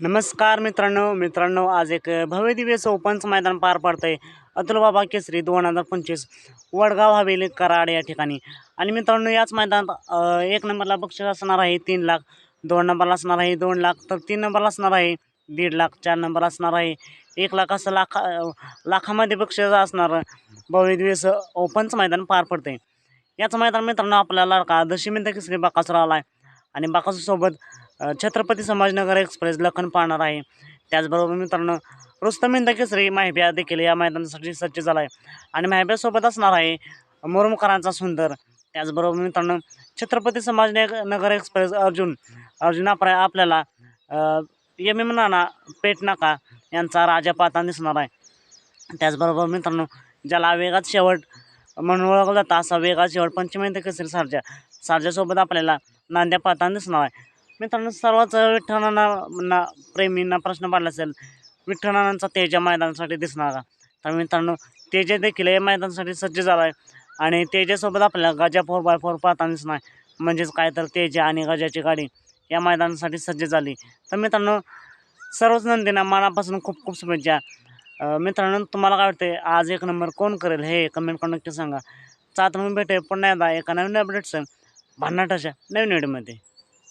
नमस्कार मित्रांनो मित्रांनो आज एक भव्य दिव्य ओपनचं मैदान पार पडतंय. अतुल बाबा केसरी दोन हजार पंचवीस वडगाव हवेली कराड या ठिकाणी. आणि मित्रांनो याच मैदानात एक नंबरला बक्षीस असणार आहे तीन लाख दोन नंबरला असणार आहे दोन लाख तर तीन नंबरला असणार आहे दीड लाख चार नंबरला असणार आहे एक लाख असं लाखा लाखामध्ये बक्षीस असणार भव्य दिवस ओपनच मैदान पार पडतं आहे याच मैदान मित्रांनो आपल्याला का दशमिंद केसरी बाकासूर आला आहे. आणि बाकासूरसोबत छत्रपती संभाजीनगर एक्सप्रेस लखन पाहणार आहे. त्याचबरोबर मित्रांनो रुस्तम केसरी माहिब्या देखील या मैदानासाठी सज्ज झाला आहे आणि माहिब्यासोबत असणार आहे मुरुमकरांचा सुंदर. त्याचबरोबर मित्रांनो छत्रपती संभाजीनगर एक्सप्रेस अर्जुन. अर्जुन आपल्या आपल्याला एम एम नाना पेट नाका यांचा राजा पाहताना दिसणार आहे. त्याचबरोबर मित्रांनो ज्याला वेगात शेवट म्हणून ओळखला जातं असा वेगात शेवट पंचमेंत केसरी सारजा सारजासोबत आपल्याला नांद्या पाता दिसणार आहे. मित्रांनो सर्वच विठ्ठलांना ना प्रेमींना प्रश्न पडला असेल विठ्ठलांचा तेजा मैदानासाठी दिसणार का तर मित्रांनो तेजा देखील या मैदानासाठी सज्ज झाला आहे आणि तेजासोबत आपल्याला गजा फोर बाय फोर पाहताना दिसणार आहे. म्हणजेच काय तर तेजा आणि गजाची गाडी या मैदानासाठी सज्ज झाली. तर मित्रांनो सर्वच नंदींना मनापासून खूप खूप शुभेच्छा. मित्रांनो तुम्हाला काय वाटते आज एक नंबर कोण करेल हे कमेंट करून नक्की सांगा. चात मग भेटे पुन्हा एकदा एका नवीन अपडेट्स भन्नाटाच्या नवीन व्हिडिओमध्ये